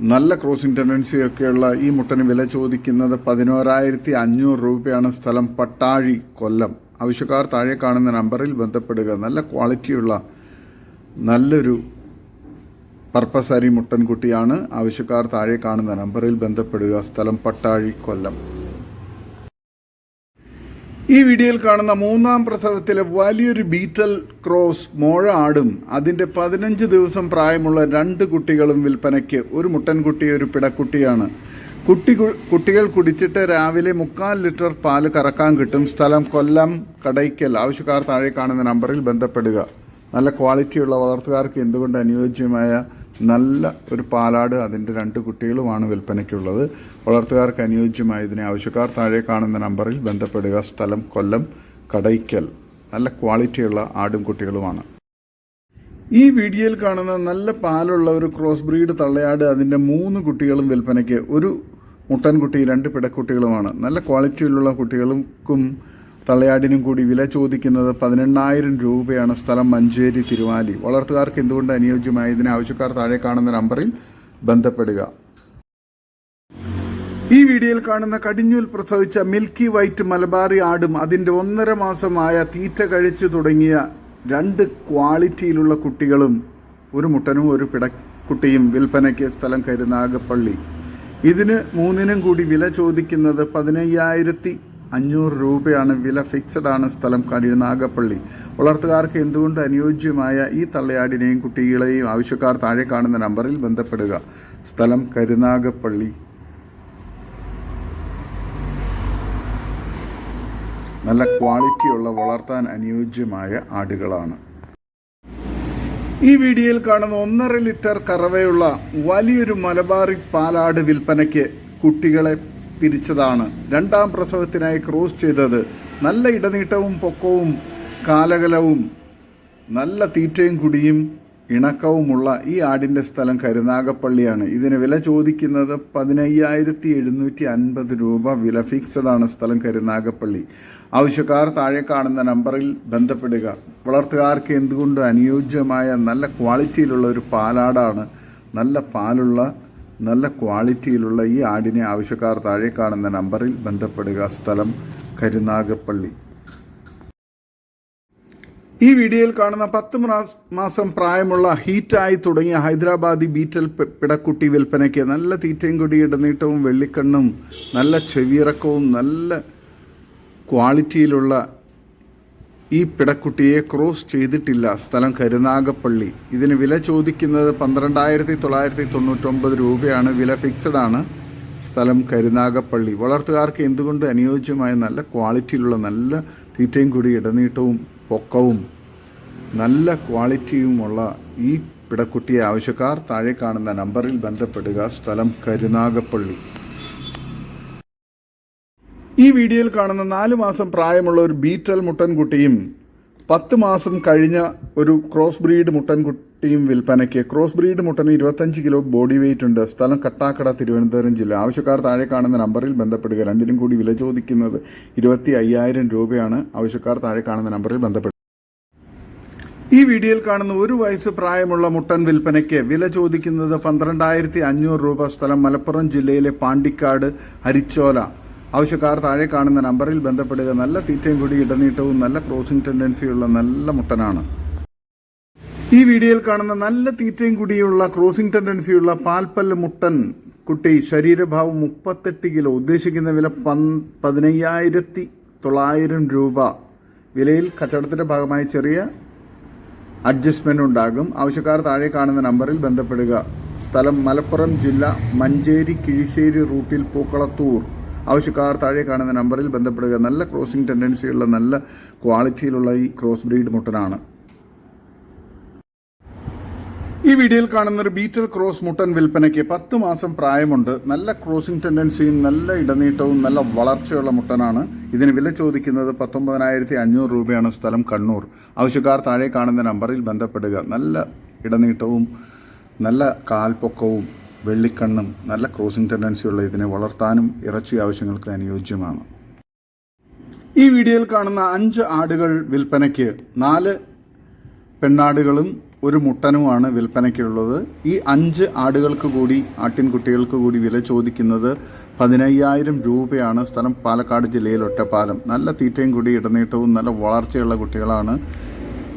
നല്ല crossing tendency ഒക്കെയുള്ള ഈ മുട്ടന് വില ചോദിക്കുന്നത് പതിനോരായിരത്തി അഞ്ഞൂറ് രൂപയാണ് സ്ഥലം പട്ടാഴി കൊല്ലം. ആവശ്യക്കാർ താഴെ കാണുന്ന നമ്പറിൽ ബന്ധപ്പെടുക. നല്ല ക്വാളിറ്റിയുള്ള നല്ലൊരു പർപ്പസ് പർപ്പസാരി മുട്ടൻകുട്ടിയാണ്. ആവശ്യക്കാർ താഴെ കാണുന്ന നമ്പറിൽ ബന്ധപ്പെടുക. സ്ഥലം പട്ടാഴി കൊല്ലം. ഈ വീഡിയോയിൽ കാണുന്ന മൂന്നാം പ്രസവത്തിലെ വലിയൊരു ബീറ്റൽ ക്രോസ് മോഴ ആടും അതിന്റെ പതിനഞ്ച് ദിവസം പ്രായമുള്ള രണ്ട് കുട്ടികളും വിൽപ്പനയ്ക്ക് ഒരു മുട്ടൻകുട്ടി ഒരു പിടക്കുട്ടിയാണ്. കുട്ടി കുട്ടികൾ കുടിച്ചിട്ട് രാവിലെ മുക്കാൽ ലിറ്റർ പാൽ കറക്കാൻ കിട്ടും. സ്ഥലം കൊല്ലം കടയ്ക്കൽ. ആവശ്യക്കാർ താഴെ കാണുന്ന നമ്പറിൽ ബന്ധപ്പെടുക. നല്ല ക്വാളിറ്റിയുള്ള വളർത്തുകാർക്ക് എന്തുകൊണ്ട് അനുയോജ്യമായ നല്ല ഒരു പാലാട് അതിന്റെ രണ്ട് കുട്ടികളുമാണ് വിൽപ്പനയ്ക്കുള്ളത്. വളർത്തുകാർക്ക് അനുയോജ്യമായ ഇതിനെ ആവശ്യക്കാർ താഴെ കാണുന്ന നമ്പറിൽ ബന്ധപ്പെടുക. സ്ഥലം കൊല്ലം കടയ്ക്കൽ. നല്ല ക്വാളിറ്റിയുള്ള ആടും കുട്ടികളുമാണ്. ഈ വീഡിയോയിൽ കാണുന്ന നല്ല പാലുള്ള ഒരു ക്രോസ് ബ്രീഡ് തള്ളയാട് അതിന്റെ മൂന്ന് കുട്ടികളും വിൽപ്പനയ്ക്ക് ഒരു മുട്ടൻകുട്ടി രണ്ട് പിടക്കുട്ടികളുമാണ്. നല്ല ക്വാളിറ്റിയിലുള്ള കുട്ടികൾക്കും തള്ളയാടിനും കൂടി വില ചോദിക്കുന്നത് പതിനെണ്ണായിരം രൂപയാണ് സ്ഥലം മഞ്ചേരി തിരുവാലി. വളർത്തുകാർക്ക് എന്തുകൊണ്ട് അനുയോജ്യമായ ഇതിന് ആവശ്യക്കാർ താഴെ കാണുന്ന നമ്പറിൽ ബന്ധപ്പെടുക. ഈ വീഡിയോയിൽ കാണുന്ന കടിഞ്ഞൂൽ പ്രസവിച്ച മിൽക്കി വൈറ്റ് മലബാറി ആടും അതിന്റെ ഒന്നര മാസമായ തീറ്റ കഴിച്ചു തുടങ്ങിയ രണ്ട് ക്വാളിറ്റിയിലുള്ള കുട്ടികളും ഒരു മുട്ടനും ഒരു പിടക്കുട്ടിയും വിൽപ്പനയ്ക്ക് സ്ഥലം കരുനാഗപ്പള്ളി ഇതിന് മൂന്നിനും കൂടി വില ചോദിക്കുന്നത് പതിനയ്യായിരത്തി അഞ്ഞൂറ് രൂപയാണ് വില ഫിക്സഡ് ആണ് സ്ഥലം കരുനാഗപ്പള്ളി വളർത്തുകാർക്ക് എന്തുകൊണ്ട് അനുയോജ്യമായ ഈ തള്ളയാടിനെയും കുട്ടികളെയും ആവശ്യക്കാർ താഴെ കാണുന്ന നമ്പറിൽ ബന്ധപ്പെടുക. സ്ഥലം കരുനാഗപ്പള്ളി. നല്ല ക്വാളിറ്റിയുള്ള വളർത്താൻ അനുയോജ്യമായ ആടുകളാണ്. ഈ വീഡിയോയിൽ കാണുന്ന ഒന്നര ലിറ്റർ കറവയുള്ള വലിയൊരു മലബാറി പാലാട് വിൽപ്പനയ്ക്ക് കുട്ടികളെ പിരിച്ചതാണ് രണ്ടാം പ്രസവത്തിനായി ക്രൂസ് ചെയ്തത്. നല്ല ഇടനീട്ടവും പൊക്കവും കാലകലവും നല്ല തീറ്റയും കുടിയും ഇണക്കവുമുള്ള ഈ ആടിന്റെ സ്ഥലം കരുനാഗപ്പള്ളിയാണ്. ഇതിന് വില ചോദിക്കുന്നത് പതിനയ്യായിരത്തി എഴുന്നൂറ്റി അൻപത് രൂപ. വില ഫിക്സഡ് ആണ് സ്ഥലം കരുനാഗപ്പള്ളി. ആവശ്യക്കാർ താഴെ കാണുന്ന നമ്പറിൽ ബന്ധപ്പെടുക. വളർത്തുകാർക്ക് എന്തുകൊണ്ട് അനുയോജ്യമായ നല്ല ക്വാളിറ്റിയിലുള്ള ഒരു പാലാടാണ്. നല്ല പാലുള്ള നല്ല ക്വാളിറ്റിയിലുള്ള ഈ ആടിനെ ആവശ്യക്കാർ താഴെ കാണുന്ന നമ്പറിൽ ബന്ധപ്പെടുക. സ്ഥലം കരുനാഗപ്പള്ളി. ഈ വീഡിയോയിൽ കാണുന്ന പത്ത് മാസം പ്രായമുള്ള ഹീറ്റായി തുടങ്ങിയ ഹൈദരാബാദി ബീറ്റൽ പിടക്കുട്ടി വിൽപ്പനയ്ക്ക് നല്ല തീറ്റയും കൊടി ഇടനീട്ടവും വെള്ളിക്കണ്ണും നല്ല ചെവിയിറക്കവും നല്ല ക്വാളിറ്റിയിലുള്ള ഈ പിടക്കുട്ടിയെ ക്രോസ് ചെയ്തിട്ടില്ല. സ്ഥലം കരുനാഗപ്പള്ളി. ഇതിന് വില ചോദിക്കുന്നത് പന്ത്രണ്ടായിരത്തി തൊള്ളായിരത്തി തൊണ്ണൂറ്റൊമ്പത് രൂപയാണ്. വില ഫിക്സഡ് ആണ്. സ്ഥലം കരുനാഗപ്പള്ളി. വളർത്തുകാർക്ക് എന്തുകൊണ്ട് അനുയോജ്യമായ നല്ല ക്വാളിറ്റിയിലുള്ള നല്ല തീറ്റയും കൂടി ഇടനീട്ടവും പൊക്കവും നല്ല ക്വാളിറ്റിയുമുള്ള ഈ പിടക്കുട്ടിയെ ആവശ്യക്കാർ താഴെ കാണുന്ന നമ്പറിൽ ബന്ധപ്പെടുക. സ്ഥലം കരുനാഗപ്പള്ളി. ഈ വീഡിയോയിൽ കാണുന്ന നാല് മാസം പ്രായമുള്ള ഒരു ബീറ്റൽ മുട്ടൻകുട്ടിയും പത്ത് മാസം കഴിഞ്ഞ ഒരു ക്രോസ് ബ്രീഡ് മുട്ടൻകുട്ടിയും വിൽപ്പനയ്ക്ക്. ക്രോസ് ബ്രീഡ് മുട്ടന് ഇരുപത്തഞ്ച് കിലോ ബോഡി വെയിറ്റ് ഉണ്ട്. സ്ഥലം കട്ടാക്കട തിരുവനന്തപുരം ജില്ല. ആവശ്യക്കാർ താഴെ കാണുന്ന നമ്പറിൽ ബന്ധപ്പെടുക. രണ്ടിനും കൂടി വില ചോദിക്കുന്നത് ഇരുപത്തി അയ്യായിരം രൂപയാണ്. ആവശ്യക്കാർ താഴെ കാണുന്ന നമ്പറിൽ ബന്ധപ്പെടുക. ഈ വീഡിയോയിൽ കാണുന്ന ഒരു വയസ്സ് പ്രായമുള്ള മുട്ടൻ വിൽപ്പനയ്ക്ക് വില ചോദിക്കുന്നത് പന്ത്രണ്ടായിരത്തി അഞ്ഞൂറ് രൂപ. സ്ഥലം മലപ്പുറം ജില്ലയിലെ പാണ്ടിക്കാട് ഹരിച്ചോല ആവശ്യക്കാർ താഴെ കാണുന്ന നമ്പറിൽ ബന്ധപ്പെടുക. നല്ല തീറ്റയും കൂടി ഇടനീട്ടവും നല്ല ക്രോസിംഗ് ടെൻഡൻസിയുള്ള നല്ല മുട്ടനാണ്. ഈ വീഡിയോയിൽ കാണുന്ന നല്ല തീറ്റയും കൂടിയുള്ള ക്രോസിംഗ് ടെൻഡൻസിയുള്ള പാൽപ്പല്ല് മുട്ടൻ കുട്ടി ശരീരഭാവം മുപ്പത്തെട്ട് കിലോ. ഉദ്ദേശിക്കുന്ന വില പതിനയ്യായിരത്തി തൊള്ളായിരം രൂപ. വിലയിൽ കച്ചവടത്തിന്റെ ഭാഗമായി ചെറിയ അഡ്ജസ്റ്റ്മെന്റ് ഉണ്ടാകും. ആവശ്യക്കാർ താഴെ കാണുന്ന നമ്പറിൽ ബന്ധപ്പെടുക. സ്ഥലം മലപ്പുറം ജില്ല മഞ്ചേരി കിഴിശ്ശേരി റൂട്ടിൽ പൂക്കളത്തൂർ. ആവശ്യക്കാർ താഴെ കാണുന്ന നമ്പറിൽ ബന്ധപ്പെടുക. നല്ല ക്രോസിംഗ് ടെൻഡൻസിയുള്ള നല്ല ക്വാളിറ്റിയിലുള്ള ഈ ക്രോസ് ബ്രീഡ് മുട്ടനാണ്. ഈ വീഡിയോയിൽ കാണുന്ന ഒരു ബീറ്റൽ ക്രോസ് മുട്ടൻ വിൽപ്പനയ്ക്ക് പത്ത് മാസം പ്രായമുണ്ട്. നല്ല ക്രോസിംഗ് ടെൻഡൻസിയും നല്ല ഇടനീട്ടവും നല്ല വളർച്ചയുള്ള മുട്ടനാണ്. ഇതിന് വില ചോദിക്കുന്നത് പത്തൊമ്പതിനായിരത്തി അഞ്ഞൂറ് രൂപയാണ് സ്ഥലം കണ്ണൂർ. ആവശ്യക്കാർ താഴെ കാണുന്ന നമ്പറിൽ ബന്ധപ്പെടുക. നല്ല ഇടനീട്ടവും നല്ല കാൽപ്പൊക്കവും വെള്ളിക്കണ്ണും നല്ല ക്രോസിംഗ് ടെൻഡൻസിയുള്ള ഇതിനെ വളർത്താനും ഇറച്ചി ആവശ്യങ്ങൾക്ക് അനുയോജ്യമാണ്. ഈ വീഡിയോയിൽ കാണുന്ന അഞ്ച് ആടുകൾ വിൽപ്പനയ്ക്ക് നാല് പെണ്ണാടുകളും ഒരു മുട്ടനുമാണ് വിൽപ്പനയ്ക്കുള്ളത്. ഈ അഞ്ച് ആടുകൾക്ക് കൂടി ആട്ടിൻകുട്ടികൾക്ക് കൂടി വില ചോദിക്കുന്നത് പതിനയ്യായിരം രൂപയാണ്. സ്ഥലം പാലക്കാട് ജില്ലയിൽ ഒറ്റപ്പാലം. നല്ല തീറ്റയും കൂടി ഇടനീട്ടവും നല്ല വളർച്ചയുള്ള കുട്ടികളാണ്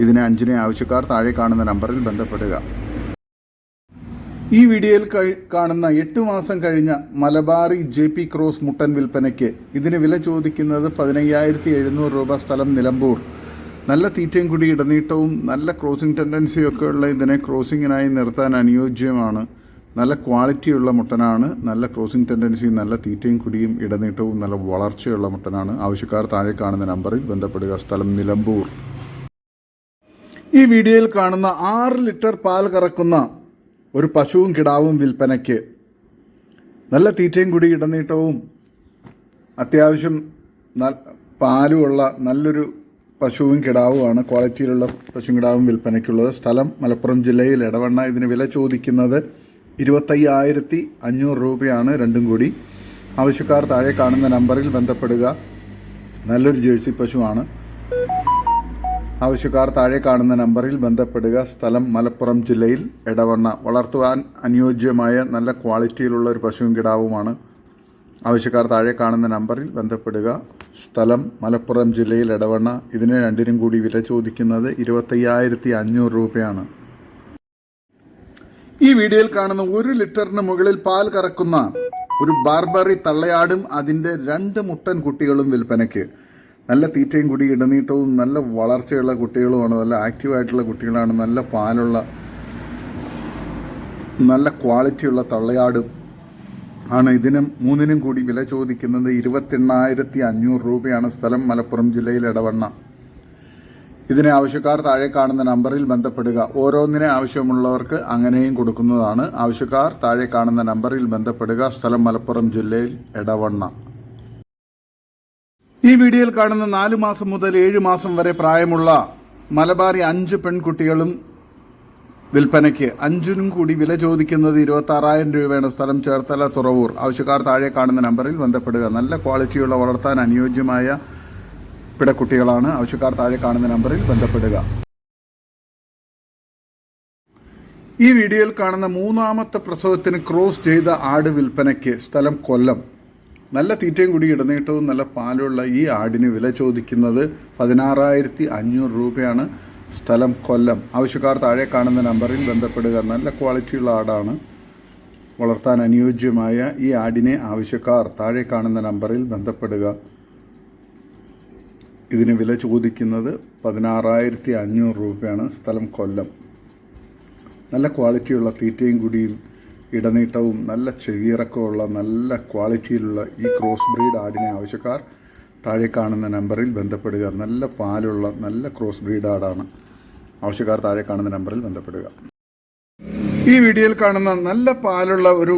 ഇതിനെ അഞ്ചിനെ ആവശ്യക്കാർ താഴെ കാണുന്ന നമ്പറിൽ ബന്ധപ്പെടുക. ഈ വീഡിയോയിൽ കാണുന്ന എട്ട് മാസം കഴിഞ്ഞ മലബാറി ജെ പി ക്രോസ് മുട്ടൻ വിൽപ്പനയ്ക്ക് ഇതിന് വില ചോദിക്കുന്നത് പതിനയ്യായിരത്തി എഴുന്നൂറ് രൂപ സ്ഥലം നിലമ്പൂർ. നല്ല തീറ്റയും കൂടി ഇടനീട്ടവും നല്ല ക്രോസിംഗ് ടെൻഡൻസിയും ഒക്കെ ഉള്ള ഇതിനെ ക്രോസിങ്ങിനായി നിർത്താൻ അനുയോജ്യമാണ്. നല്ല ക്വാളിറ്റിയുള്ള മുട്ടനാണ് നല്ല ക്രോസിംഗ് ടെൻഡൻസിയും നല്ല തീറ്റയും കുടിയും ഇടനീട്ടവും നല്ല വളർച്ചയുള്ള മുട്ടനാണ്. ആവശ്യക്കാർ താഴെ കാണുന്ന നമ്പറിൽ ബന്ധപ്പെടുക. സ്ഥലം നിലമ്പൂർ. ഈ വീഡിയോയിൽ കാണുന്ന ആറ് ലിറ്റർ പാൽ കറക്കുന്ന ഒരു പശുവും കിടാവും വിൽപ്പനയ്ക്ക് നല്ല തീറ്റയും കൂടി ഇടനീട്ടവും അത്യാവശ്യം പാലുമുള്ള നല്ലൊരു പശുവും കിടാവുമാണ്. ക്വാളിറ്റിയിലുള്ള പശുവും കിടാവും വിൽപ്പനയ്ക്കുള്ളത്. സ്ഥലം മലപ്പുറം ജില്ലയിൽ ഇടവണ്ണ ഇതിന് വില ചോദിക്കുന്നത് ഇരുപത്തയ്യായിരത്തി അഞ്ഞൂറ് രൂപയാണ്. രണ്ടും കൂടി. ആവശ്യക്കാർ താഴെ കാണുന്ന നമ്പറിൽ ബന്ധപ്പെടുക. നല്ലൊരു ജേഴ്സി പശുവാണ്. ആവശ്യക്കാർ താഴെ കാണുന്ന നമ്പറിൽ ബന്ധപ്പെടുക. സ്ഥലം മലപ്പുറം ജില്ലയിൽ എടവണ്ണ. വളർത്തുവാൻ അനുയോജ്യമായ നല്ല ക്വാളിറ്റിയിലുള്ള ഒരു പശുവും കിടാവുമാണ്. ആവശ്യക്കാർ താഴെ കാണുന്ന നമ്പറിൽ ബന്ധപ്പെടുക. സ്ഥലം മലപ്പുറം ജില്ലയിൽ ഇടവണ്ണ ഇതിന് രണ്ടിനും കൂടി വില ചോദിക്കുന്നത് ഇരുപത്തയ്യായിരത്തി അഞ്ഞൂറ് രൂപയാണ്. ഈ വീഡിയോയിൽ കാണുന്ന ഒരു ലിറ്ററിന് മുകളിൽ പാൽ കറക്കുന്ന ഒരു ബാർബറി തള്ളയാടും അതിന്റെ രണ്ട് മുട്ടൻ കുട്ടികളും വിൽപ്പനയ്ക്ക്. നല്ല തീറ്റയും കൂടി ഇടനീട്ടവും നല്ല വളർച്ചയുള്ള കുട്ടികളുമാണ് നല്ല ആക്റ്റീവായിട്ടുള്ള കുട്ടികളാണ് നല്ല പാലുള്ള നല്ല ക്വാളിറ്റിയുള്ള തള്ളയാടും ആണ്. ഇതിനും മൂന്നിനും കൂടി വില ചോദിക്കുന്നത് ഇരുപത്തെണ്ണായിരത്തി അഞ്ഞൂറ് രൂപയാണ് സ്ഥലം മലപ്പുറം ജില്ലയിൽ ഇടവണ്ണ ഇതിനെ ആവശ്യക്കാർ താഴെ കാണുന്ന നമ്പറിൽ ബന്ധപ്പെടുക. ഓരോന്നിനെ ആവശ്യമുള്ളവർക്ക് അങ്ങനെയും കൊടുക്കുന്നതാണ്. ആവശ്യക്കാർ താഴെ കാണുന്ന നമ്പറിൽ ബന്ധപ്പെടുക. സ്ഥലം മലപ്പുറം ജില്ലയിൽ എടവണ്ണ. ഈ വീഡിയോയിൽ കാണുന്ന നാലു മാസം മുതൽ ഏഴ് മാസം വരെ പ്രായമുള്ള മലബാറി അഞ്ച് പെൺകുട്ടികളും വിൽപ്പനയ്ക്ക് അഞ്ചിനും കൂടി വില ചോദിക്കുന്നത് ഇരുപത്തി ആറായിരം രൂപയാണ്. സ്ഥലം ചേർത്തല തുറവൂർ. ആവശ്യക്കാർ താഴെ കാണുന്ന നമ്പറിൽ ബന്ധപ്പെടുക. നല്ല ക്വാളിറ്റിയുള്ള വളർത്താൻ അനുയോജ്യമായ പിടക്കുട്ടികളാണ്. ആവശ്യക്കാർ താഴെ കാണുന്ന നമ്പറിൽ ബന്ധപ്പെടുക. ഈ വീഡിയോയിൽ കാണുന്ന മൂന്നാമത്തെ പ്രസവത്തിന് ക്രോസ് ചെയ്ത ആട് വിൽപ്പനയ്ക്ക് സ്ഥലം കൊല്ലം. നല്ല തീറ്റയും കൂടി ഇടനീട്ടവും നല്ല പാലുള്ള ഈ ആടിന് വില ചോദിക്കുന്നത് പതിനാറായിരത്തി അഞ്ഞൂറ് രൂപയാണ്. സ്ഥലം കൊല്ലം. ആവശ്യക്കാർ താഴെ കാണുന്ന നമ്പറിൽ ബന്ധപ്പെടുക. നല്ല ക്വാളിറ്റിയുള്ള ആടാണ്. വളർത്താൻ അനുയോജ്യമായ ഈ ആടിനെ ആവശ്യക്കാർ താഴെ കാണുന്ന നമ്പറിൽ ബന്ധപ്പെടുക. ഇതിന് വില ചോദിക്കുന്നത് പതിനാറായിരത്തി അഞ്ഞൂറ് രൂപയാണ്. സ്ഥലം കൊല്ലം. നല്ല ക്വാളിറ്റിയുള്ള തീറ്റയും കൂടിയും ഇടനീട്ടവും നല്ല ചെവിയിറക്കമുള്ള നല്ല ക്വാളിറ്റിയിലുള്ള ഈ ക്രോസ് ബ്രീഡ് ആടിനെ ആവശ്യക്കാർ താഴെ കാണുന്ന നമ്പറിൽ ബന്ധപ്പെടുക. നല്ല പാലുള്ള നല്ല ക്രോസ് ബ്രീഡ് ആടാണ് ആവശ്യക്കാർ താഴെ കാണുന്ന നമ്പറിൽ ബന്ധപ്പെടുക. ഈ വീഡിയോയിൽ കാണുന്ന നല്ല പാലുള്ള ഒരു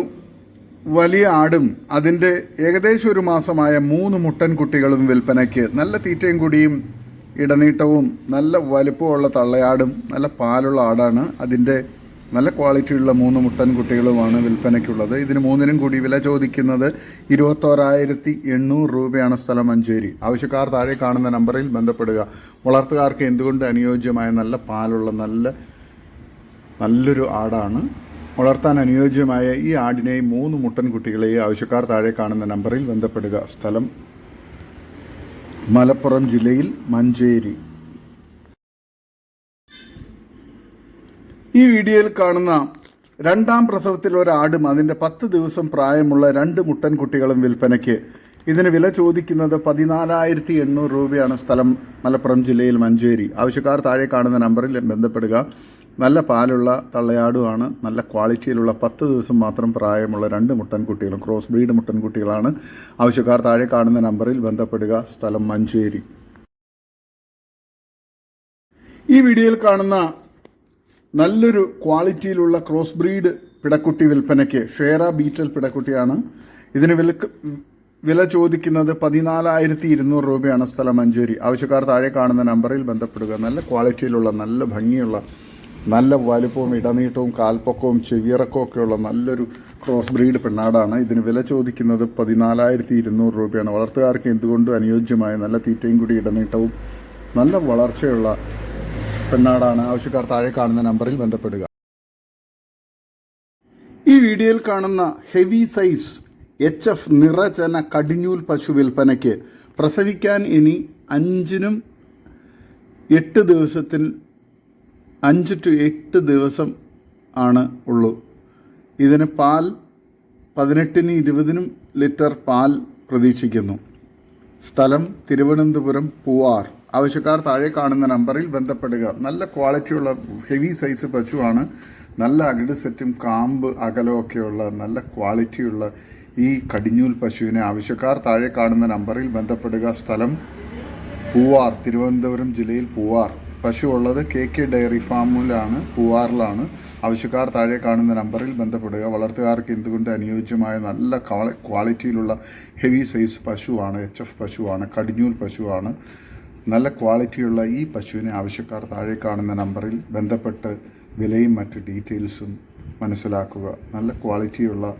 വലിയ ആടും അതിന്റെ ഏകദേശം ഒരു മാസമായ മൂന്ന് മുട്ടൻ കുട്ടികളും വിൽപ്പനയ്ക്ക് നല്ല തീറ്റയും കൂടിയും ഇടനീട്ടവും നല്ല വലുപ്പമുള്ള തള്ളയാടും നല്ല പാലുള്ള ആടാണ് അതിന്റെ നല്ല ക്വാളിറ്റിയുള്ള മൂന്ന് മുട്ടൻ കുട്ടികളുമാണ് വിൽപ്പനയ്ക്കുള്ളത്. ഇതിന് മൂന്നിനും കൂടി വില ചോദിക്കുന്നത് ഇരുപത്തോരായിരത്തി എണ്ണൂറ് രൂപയാണ് സ്ഥലം മഞ്ചേരി. ആവശ്യക്കാർ താഴെ കാണുന്ന നമ്പറിൽ ബന്ധപ്പെടുക. വളർത്തുകാർക്ക് എന്തുകൊണ്ട് അനുയോജ്യമായ നല്ല പാലുള്ള നല്ല നല്ലൊരു ആടാണ്? വളർത്താൻ അനുയോജ്യമായ ഈ ആടിനെയും മൂന്ന് മുട്ടൻ കുട്ടികളെയും ആവശ്യക്കാർ താഴെ കാണുന്ന നമ്പറിൽ ബന്ധപ്പെടുക. സ്ഥലം മലപ്പുറം ജില്ലയിൽ മഞ്ചേരി. ഈ വീഡിയോയിൽ കാണുന്ന രണ്ടാം പ്രസവത്തിൽ ഒരാടും അതിന്റെ പത്ത് ദിവസം പ്രായമുള്ള രണ്ട് മുട്ടൻ കുട്ടികളും വിൽപ്പനയ്ക്ക്. ഇതിന് വില ചോദിക്കുന്നത് പതിനാലായിരത്തി എണ്ണൂറ് രൂപയാണ് സ്ഥലം മലപ്പുറം ജില്ലയിൽ മഞ്ചേരി. ആവശ്യക്കാർ താഴെ കാണുന്ന നമ്പറിൽ ബന്ധപ്പെടുക. നല്ല പാലുള്ള തള്ളയാടുമാണ്. നല്ല ക്വാളിറ്റിയിലുള്ള പത്ത് ദിവസം മാത്രം പ്രായമുള്ള രണ്ട് മുട്ടൻകുട്ടികളും ക്രോസ് ബ്രീഡ് മുട്ടൻകുട്ടികളാണ് ആവശ്യക്കാർ താഴെ കാണുന്ന നമ്പറിൽ ബന്ധപ്പെടുക. സ്ഥലം മഞ്ചേരി. ഈ വീഡിയോയിൽ കാണുന്ന നല്ലൊരു ക്വാളിറ്റിയിലുള്ള ക്രോസ് ബ്രീഡ് പിടക്കുട്ടി വിൽപ്പനയ്ക്ക് ഷേറ ബീറ്റൽ പിടക്കുട്ടിയാണ്. ഇതിന് വില വില ചോദിക്കുന്നത് പതിനാലായിരത്തി ഇരുന്നൂറ് രൂപയാണ് സ്ഥലം മഞ്ചേരി. ആവശ്യക്കാർ താഴെ കാണുന്ന നമ്പറിൽ ബന്ധപ്പെടുക. നല്ല ക്വാളിറ്റിയിലുള്ള നല്ല ഭംഗിയുള്ള നല്ല വലുപ്പവും ഇടനീട്ടവും കാൽപ്പൊക്കവും ചെവിയിറക്കമൊക്കെയുള്ള നല്ലൊരു ക്രോസ് ബ്രീഡ് പെണ്ണാടാണ്. ഇതിന് വില ചോദിക്കുന്നത് പതിനാലായിരത്തി ഇരുന്നൂറ് രൂപയാണ്. വളർത്തുകാർക്ക് എന്തുകൊണ്ടും അനുയോജ്യമായ നല്ല തീറ്റയും കൂടി ഇടനീട്ടവും നല്ല വളർച്ചയുള്ള പെണ്ണാടാണ്. ആവശ്യക്കാർ താഴെ കാണുന്ന നമ്പറിൽ ബന്ധപ്പെടുക. ഈ വീഡിയോയിൽ കാണുന്ന ഹെവി സൈസ് എച്ച് എഫ് നിറചന കടിഞ്ഞൂൽ പശു വിൽപ്പനയ്ക്ക് പ്രസവിക്കാൻ ഇനി അഞ്ചിനും എട്ട് ദിവസത്തിൽ അഞ്ച് ടു എട്ട് ദിവസം ആണ് ഉള്ളൂ. ഇതിന് പാൽ പതിനെട്ടിന് ഇരുപതിനും ലിറ്റർ പാൽ പ്രതീക്ഷിക്കുന്നു. സ്ഥലം തിരുവനന്തപുരം പൂവാർ. ആവശ്യക്കാർ താഴെ കാണുന്ന നമ്പറിൽ ബന്ധപ്പെടുക. നല്ല ക്വാളിറ്റിയുള്ള ഹെവി സൈസ് പശുവാണ്. നല്ല അകിട് സെറ്റും കാമ്പ് അകലവും ഒക്കെയുള്ള നല്ല ക്വാളിറ്റിയുള്ള ഈ കടിഞ്ഞൂൽ പശുവിനെ ആവശ്യക്കാർ താഴെ കാണുന്ന നമ്പറിൽ ബന്ധപ്പെടുക. സ്ഥലം പൂവാർ തിരുവനന്തപുരം ജില്ലയിൽ പൂവാർ. പശു ഉള്ളത് കെ കെ ഡയറി ഫാമിലാണ് പൂവാറിലാണ്. ആവശ്യക്കാർ താഴെ കാണുന്ന നമ്പറിൽ ബന്ധപ്പെടുക. വളർത്തുകാർക്ക് എന്തുകൊണ്ട് അനുയോജ്യമായ നല്ല ക്വാളിറ്റിയിലുള്ള ഹെവി സൈസ് പശുവാണ് എച്ച് എഫ് പശുവാണ് കടിഞ്ഞൂൽ പശുവാണ്. നല്ല ക്വാളിറ്റിയുള്ള ഈ പശുവിനെ ആവശ്യക്കാർ താഴെ കാണുന്ന നമ്പറിൽ ബന്ധപ്പെട്ട് വിലയും മറ്റ് ഡീറ്റെയിൽസും മനസ്സിലാക്കുക. നല്ല ക്വാളിറ്റിയുള്ള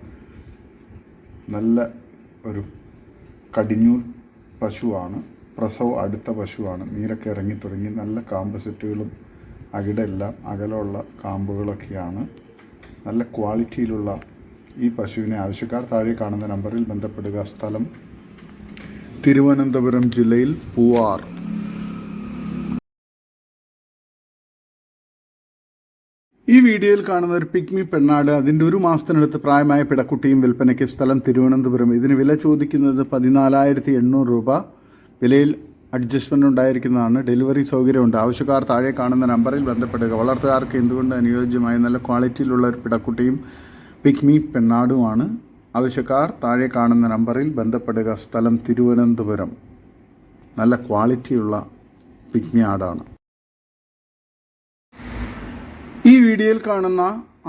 നല്ല ഒരു കടിഞ്ഞൂൽ പശുവാണ്. പ്രസവ് അടുത്ത പശുവാണ്. നീരൊക്കെ ഇറങ്ങി തുടങ്ങി നല്ല കാമ്പ് സെറ്റുകളും അകിടെല്ലാം അകലമുള്ള കാമ്പുകളൊക്കെയാണ്. നല്ല ക്വാളിറ്റിയിലുള്ള ഈ പശുവിനെ ആവശ്യക്കാർ താഴെ കാണുന്ന നമ്പറിൽ ബന്ധപ്പെടുക. സ്ഥലം തിരുവനന്തപുരം ജില്ലയിൽ പൂവാർ. ഈ വീഡിയോയിൽ കാണുന്ന ഒരു പിക്മി പെണ്ണാട് അതിന്റെ ഒരു മാസത്തിനടുത്ത് പ്രായമായ പിടക്കുട്ടിയും വിൽപ്പനയ്ക്ക് സ്ഥലം തിരുവനന്തപുരം. ഇതിന് വില ചോദിക്കുന്നത് പതിനാലായിരത്തി എണ്ണൂറ് രൂപ. വിലയിൽ അഡ്ജസ്റ്റ്മെന്റ് ഉണ്ടായിരിക്കുന്നതാണ്. ഡെലിവറി സൗകര്യമുണ്ട്. ആവശ്യക്കാർ താഴെ കാണുന്ന നമ്പറിൽ ബന്ധപ്പെടുക. വളർത്തുകാർക്ക് എന്തുകൊണ്ട് അനുയോജ്യമായ നല്ല ക്വാളിറ്റിയിലുള്ള ഒരു പിടക്കുട്ടിയും പിക്മി പെണ്ണാടുമാണ്? ആവശ്യക്കാർ താഴെ കാണുന്ന നമ്പറിൽ ബന്ധപ്പെടുക. സ്ഥലം തിരുവനന്തപുരം. നല്ല ക്വാളിറ്റിയുള്ള പിക്മി ആടാണ്. ഈ വീഡിയോയിൽ കാണുന്ന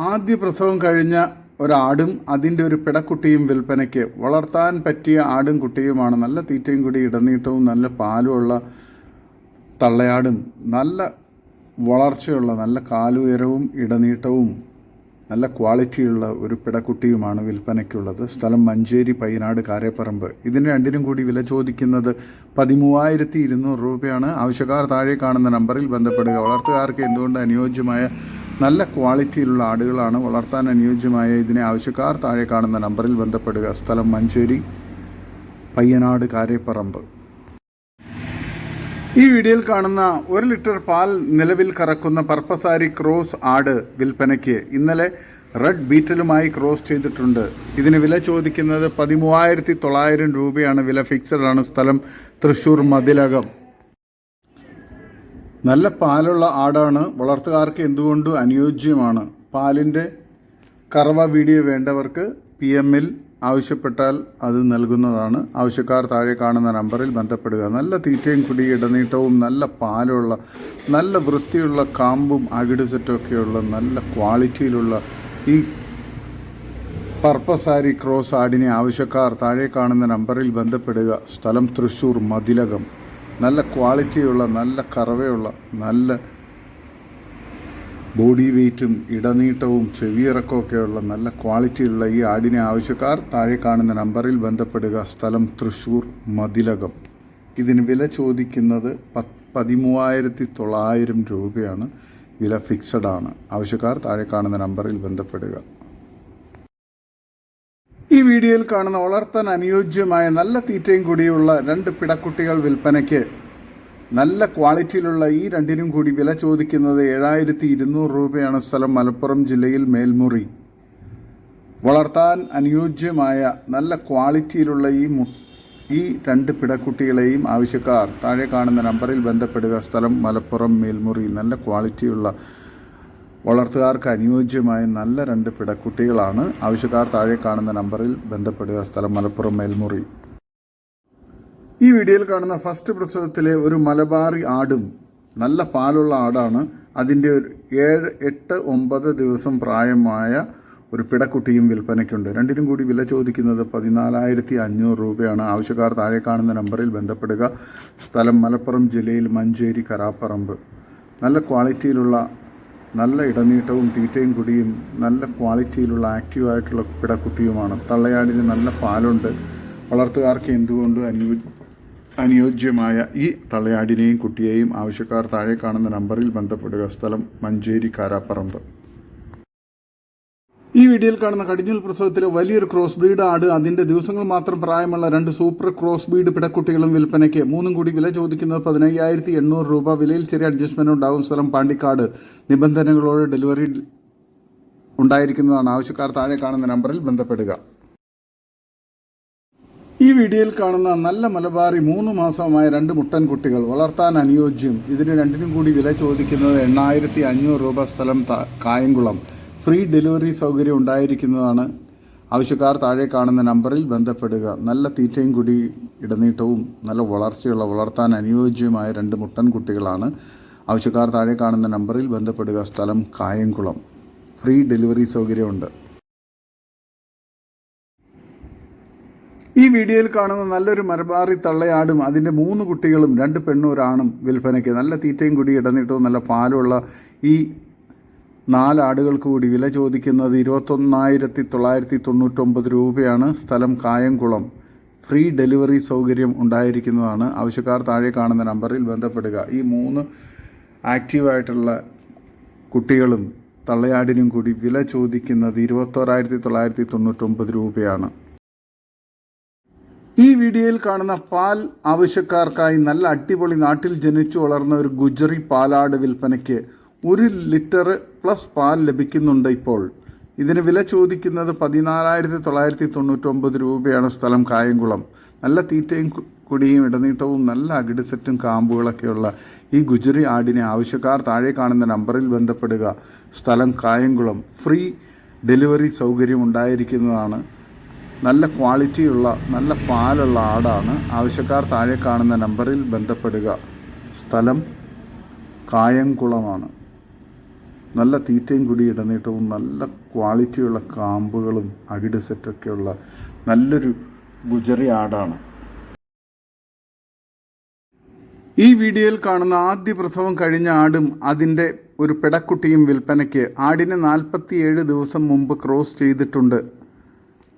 ആദ്യ പ്രസവം കഴിഞ്ഞ ഒരാടും അതിന്റെ ഒരു പിടക്കുട്ടിയും വിൽപ്പനയ്ക്ക് വളർത്താൻ പറ്റിയ ആടും കുട്ടിയുമാണ്. നല്ല തീറ്റയും കൂടി ഇടനീട്ടവും നല്ല പാലുമുള്ള തള്ളയാടും നല്ല വളർച്ചയുള്ള നല്ല കാലുയരവും ഇടനീട്ടവും നല്ല ക്വാളിറ്റിയുള്ള ഒരു പിടക്കുട്ടിയുമാണ് വിൽപ്പനയ്ക്കുള്ളത്. സ്ഥലം മഞ്ചേരി പൈനാട് കാരേപ്പറമ്പ്. ഇതിന് രണ്ടിനും കൂടി വില ചോദിക്കുന്നത് പതിമൂവായിരത്തി ഇരുന്നൂറ് രൂപയാണ്. ആവശ്യക്കാർ താഴെ കാണുന്ന നമ്പറിൽ ബന്ധപ്പെടുക. വളർത്തുകാർക്ക് എന്തുകൊണ്ട് അനുയോജ്യമായ നല്ല ക്വാളിറ്റിയിലുള്ള ആടുകളാണ് വളർത്താൻ അനുയോജ്യമായ ഇതിനെ ആവശ്യക്കാർ താഴെ കാണുന്ന നമ്പറിൽ ബന്ധപ്പെടുക. സ്ഥലം മഞ്ചേരി പയ്യനാട് കാരേപ്പറമ്പ്. ഈ വീഡിയോയിൽ കാണുന്ന ഒരു ലിറ്റർ പാൽ നിലവിൽ കറക്കുന്ന പർപ്പസാരി ക്രോസ് ആട് വിൽപ്പനയ്ക്ക് ഇന്നലെ റെഡ് ബീറ്റലുമായി ക്രോസ് ചെയ്തിട്ടുണ്ട്. ഇതിന് വില ചോദിക്കുന്നത് പതിമൂവായിരത്തി തൊള്ളായിരം രൂപയാണ്. വില ഫിക്സഡ് ആണ്. സ്ഥലം തൃശ്ശൂർ മതിലകം. നല്ല പാലുള്ള ആടാണ്. വളർത്തുകാർക്ക് എന്തുകൊണ്ടും അനുയോജ്യമാണ്? പാലിന്റെ കറവ വീഡിയോ വേണ്ടവർക്ക് പി എമ്മിൽ ആവശ്യപ്പെട്ടാൽ അത് നൽകുന്നതാണ്. ആവശ്യക്കാർ താഴെ കാണുന്ന നമ്പറിൽ ബന്ധപ്പെടുക. നല്ല തീറ്റയും കുടി ഇടനീട്ടവും നല്ല പാലുള്ള നല്ല വൃത്തിയുള്ള കാമ്പും അകിട് സെറ്റൊക്കെയുള്ള നല്ല ക്വാളിറ്റിയിലുള്ള ഈ പർപ്പസാരി ക്രോസ് ആടിനെ ആവശ്യക്കാർ താഴെ കാണുന്ന നമ്പറിൽ ബന്ധപ്പെടുക. സ്ഥലം തൃശ്ശൂർ മതിലകം. നല്ല ക്വാളിറ്റിയുള്ള നല്ല കറവയുള്ള നല്ല ബോഡി വെയ്റ്റും ഇടനീട്ടവും ചെവിയിറക്കമൊക്കെയുള്ള നല്ല ക്വാളിറ്റിയുള്ള ഈ ആടിനെ ആവശ്യക്കാർ താഴെ കാണുന്ന നമ്പറിൽ ബന്ധപ്പെടുക. സ്ഥലം തൃശ്ശൂർ മതിലകം. ഇതിന് വില ചോദിക്കുന്നത് പത്ത് പതിമൂവായിരത്തി തൊള്ളായിരം രൂപയാണ്. വില ഫിക്സഡ് ആണ്. ആവശ്യക്കാർ താഴെ കാണുന്ന നമ്പറിൽ ബന്ധപ്പെടുക. ഈ വീഡിയോയിൽ കാണുന്ന വളർത്താൻ അനുയോജ്യമായ നല്ല തീറ്റയും കൂടിയുള്ള രണ്ട് പിടക്കുട്ടികൾ വിൽപ്പനയ്ക്ക് നല്ല ക്വാളിറ്റിയിലുള്ള ഈ രണ്ടിനും കൂടി വില ചോദിക്കുന്നത് ഏഴായിരത്തി ഇരുന്നൂറ് രൂപയാണ് സ്ഥലം മലപ്പുറം ജില്ലയിൽ മേൽമുറി. വളർത്താൻ അനുയോജ്യമായ നല്ല ക്വാളിറ്റിയിലുള്ള ഈ മു ഈ രണ്ട് പിടക്കുട്ടികളെയും ആവശ്യക്കാർ താഴെ കാണുന്ന നമ്പറിൽ ബന്ധപ്പെടുക. സ്ഥലം മലപ്പുറം മേൽമുറി. നല്ല ക്വാളിറ്റിയുള്ള വളർത്തുകാർക്ക് അനുയോജ്യമായ നല്ല രണ്ട് പിടക്കുട്ടികളാണ്. ആവശ്യക്കാർ താഴെ കാണുന്ന നമ്പറിൽ ബന്ധപ്പെടുക. സ്ഥലം മലപ്പുറം മേൽമുറി. ഈ വീഡിയോയിൽ കാണുന്ന ഫസ്റ്റ് പ്രസവത്തിലെ ഒരു മലബാറി ആടും നല്ല പാലുള്ള ആടാണ്. അതിന്റെ ഒരു ഏഴ് എട്ട് ഒമ്പത് ദിവസം പ്രായമായ ഒരു പിടക്കുട്ടിയും വിൽപ്പനയ്ക്കുണ്ട്. രണ്ടിനും കൂടി വില ചോദിക്കുന്നത് പതിനാലായിരത്തി അഞ്ഞൂറ് രൂപയാണ്. ആവശ്യക്കാർ താഴെ കാണുന്ന നമ്പറിൽ ബന്ധപ്പെടുക. സ്ഥലം മലപ്പുറം ജില്ലയിൽ മഞ്ചേരി കരാപ്പറമ്പ്. നല്ല ക്വാളിറ്റിയിലുള്ള നല്ല ഇടനീട്ടവും തീറ്റയും കുടിയും നല്ല ക്വാളിറ്റിയിലുള്ള ആക്റ്റീവായിട്ടുള്ള പിടക്കുട്ടിയുമാണ് തള്ളയാടിന് നല്ല പാലുണ്ട്. വളർത്തുകാർക്ക് എന്തുകൊണ്ടും അനുയോ അനുയോജ്യമായ ഈ തള്ളയാടിനെയും കുട്ടിയെയും ആവശ്യക്കാർ താഴെ കാണുന്ന നമ്പറിൽ ബന്ധപ്പെടുക. സ്ഥലം മഞ്ചേരി കാരാപ്പറമ്പ്. ഈ വീഡിയോയിൽ കാണുന്ന കടിഞ്ഞൂൽ പ്രസവത്തിലെ വലിയൊരു ക്രോസ് ബ്രീഡ് ആട് അതിന്റെ ദിവസങ്ങൾ മാത്രം പ്രായമുള്ള രണ്ട് സൂപ്പർ ക്രോസ് ബ്രീഡ് പിടക്കുട്ടികളും വിൽപ്പനയ്ക്ക്. മൂന്നും കൂടി വില ചോദിക്കുന്നത് പതിനയ്യായിരത്തി എണ്ണൂറ് രൂപ. വിലയിൽ ചെറിയ അഡ്ജസ്റ്റ്മെന്റ് ഉണ്ടാകും സ്ഥലം പാണ്ടിക്കാട്. നിബന്ധനകളോട് ഡെലിവറി ഉണ്ടായിരിക്കുന്നതാണ്. ആവശ്യക്കാർ താഴെ കാണുന്ന നമ്പറിൽ ബന്ധപ്പെടുക. ഈ വീഡിയോയിൽ കാണുന്ന നല്ല മലബാറി മൂന്ന് മാസമായ രണ്ട് മുട്ടൻ കുട്ടികൾ വളർത്താൻ അനുയോജ്യം. ഇതിന് രണ്ടിനും കൂടി വില ചോദിക്കുന്നത് എണ്ണായിരത്തി അഞ്ഞൂറ് രൂപ സ്ഥലം കായംകുളം. ഫ്രീ ഡെലിവറി സൗകര്യം ഉണ്ടായിരിക്കുന്നതാണ്. ആവശ്യക്കാർ താഴെ കാണുന്ന നമ്പറിൽ ബന്ധപ്പെടുക. നല്ല തീറ്റയും കുടി ഇടനീട്ടവും നല്ല വളർച്ചയുള്ള വളർത്താൻ അനുയോജ്യമായ രണ്ട് മുട്ടൻ കുട്ടികളാണ്. ആവശ്യക്കാർ താഴെ കാണുന്ന നമ്പറിൽ ബന്ധപ്പെടുക. സ്ഥലം കായംകുളം. ഫ്രീ ഡെലിവറി സൗകര്യമുണ്ട്. ഈ വീഡിയോയിൽ കാണുന്ന നല്ലൊരു മരബാറി തള്ളയാടും അതിന്റെ മൂന്ന് കുട്ടികളും രണ്ട് പെണ്ണും ഒരാണും വിൽപ്പനയ്ക്ക് നല്ല തീറ്റയും കുടി ഇടന്നിട്ടവും നല്ല പാലുള്ള ഈ നാലാടുകൾക്ക് കൂടി വില ചോദിക്കുന്നത് ഇരുപത്തൊന്നായിരത്തി തൊള്ളായിരത്തി തൊണ്ണൂറ്റൊമ്പത് രൂപയാണ്. സ്ഥലം കായംകുളം. ഫ്രീ ഡെലിവറി സൗകര്യം ഉണ്ടായിരിക്കുന്നതാണ്. ആവശ്യക്കാർ താഴെ കാണുന്ന നമ്പറിൽ ബന്ധപ്പെടുക. ഈ മൂന്ന് ആക്റ്റീവായിട്ടുള്ള കുട്ടികളും തള്ളയാടിനും കൂടി വില ചോദിക്കുന്നത് ഇരുപത്തോരായിരത്തി തൊള്ളായിരത്തി തൊണ്ണൂറ്റൊമ്പത് രൂപയാണ്. ഈ വീഡിയോയിൽ കാണുന്ന പാൽ ആവശ്യക്കാർക്കായി നല്ല അടിപൊളി നാട്ടിൽ ജനിച്ചു വളർന്ന ഒരു ഗുജറി പാലാട് വിൽപ്പനയ്ക്ക് ഒരു ലിറ്റർ പ്ലസ് പാൽ ലഭിക്കുന്നുണ്ട് ഇപ്പോൾ. ഇതിന് വില ചോദിക്കുന്നത് പതിനാലായിരത്തി തൊള്ളായിരത്തി തൊണ്ണൂറ്റൊമ്പത് രൂപയാണ് സ്ഥലം കായംകുളം. നല്ല തീറ്റയും കുടിയും ഇടനീട്ടവും നല്ല അകിടുസെറ്റും കാമ്പുകളൊക്കെയുള്ള ഈ ഗുജറി ആടിനെ ആവശ്യക്കാർ താഴെ കാണുന്ന നമ്പറിൽ ബന്ധപ്പെടുക. സ്ഥലം കായംകുളം. ഫ്രീ ഡെലിവറി സൗകര്യം ഉണ്ടായിരിക്കുന്നതാണ്. നല്ല ക്വാളിറ്റിയുള്ള നല്ല പാലുള്ള ആടാണ് ആവശ്യക്കാർ താഴെ കാണുന്ന നമ്പറിൽ ബന്ധപ്പെടുക. സ്ഥലം കായംകുളമാണ്. നല്ല തീറ്റയും കൂടി ഇടനീട്ടവും നല്ല ക്വാളിറ്റിയുള്ള കാമ്പുകളും അകിട് സെറ്റൊക്കെയുള്ള നല്ലൊരു ഗുജറി ആടാണ്. ഈ വീഡിയോയിൽ കാണുന്ന ആദ്യ പ്രസവം കഴിഞ്ഞ ആടും അതിന്റെ ഒരു പിടക്കുട്ടിയും വിൽപ്പനയ്ക്ക് ആടിനെ നാൽപ്പത്തിയേഴ് ദിവസം മുമ്പ് ക്രോസ് ചെയ്തിട്ടുണ്ട്.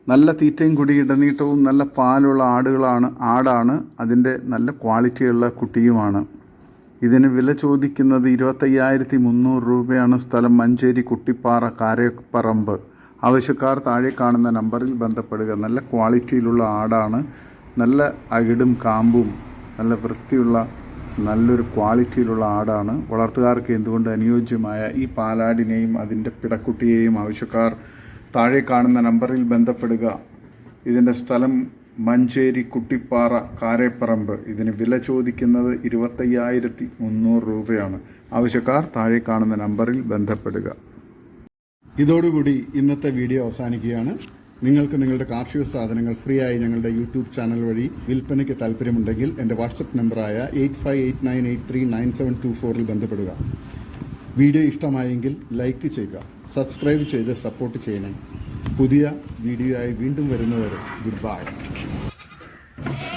നല്ല തീറ്റയും കൂടി ഇടനീട്ടവും നല്ല പാലുള്ള ആടുകളാണ് ആടാണ് അതിന്റെ നല്ല ക്വാളിറ്റിയുള്ള കുട്ടിയുമാണ്. ഇതിന് വില ചോദിക്കുന്നത് ഇരുപത്തയ്യായിരത്തി മുന്നൂറ് രൂപയാണ് സ്ഥലം മഞ്ചേരി കുട്ടിപ്പാറ കാരപ്പറമ്പ്. ആവശ്യക്കാർ താഴെ കാണുന്ന നമ്പറിൽ ബന്ധപ്പെടുക. നല്ല ക്വാളിറ്റിയിലുള്ള ആടാണ്. നല്ല അകിടും കാമ്പും നല്ല വൃത്തിയുള്ള നല്ലൊരു ക്വാളിറ്റിയിലുള്ള ആടാണ്. വളർത്തുകാർക്ക് എന്തുകൊണ്ട് അനുയോജ്യമായ ഈ പാലാടിനെയും അതിന്റെ പിടക്കുട്ടിയെയും ആവശ്യക്കാർ താഴെ കാണുന്ന നമ്പറിൽ ബന്ധപ്പെടുക. ഇതിന്റെ സ്ഥലം മഞ്ചേരി കുട്ടിപ്പാറ കാരേപ്പറമ്പ്. ഇതിന് വില ചോദിക്കുന്നത് ഇരുപത്തയ്യായിരത്തി മുന്നൂറ് രൂപയാണ്. ആവശ്യക്കാർ താഴെ കാണുന്ന നമ്പറിൽ ബന്ധപ്പെടുക. ഇതോടുകൂടി ഇന്നത്തെ വീഡിയോ അവസാനിക്കുകയാണ്. നിങ്ങൾക്ക് നിങ്ങളുടെ കാർഷിക സാധനങ്ങൾ ഫ്രീ ആയി ഞങ്ങളുടെ യൂട്യൂബ് ചാനൽ വഴി വിൽപ്പനയ്ക്ക് താല്പര്യമുണ്ടെങ്കിൽ എന്റെ വാട്സപ്പ് നമ്പറായ eight five eight nine eight three nine seven two ഫോറിൽ ബന്ധപ്പെടുക. വീഡിയോ ഇഷ്ടമായെങ്കിൽ ലൈക്ക് ചെയ്യുക സബ്സ്ക്രൈബ് ചെയ്ത് സപ്പോർട്ട് ചെയ്യണം. പുതിയ വീഡിയോ ആയി വീണ്ടും വരുന്നവരെ ഗുഡ് ബൈ. Hey.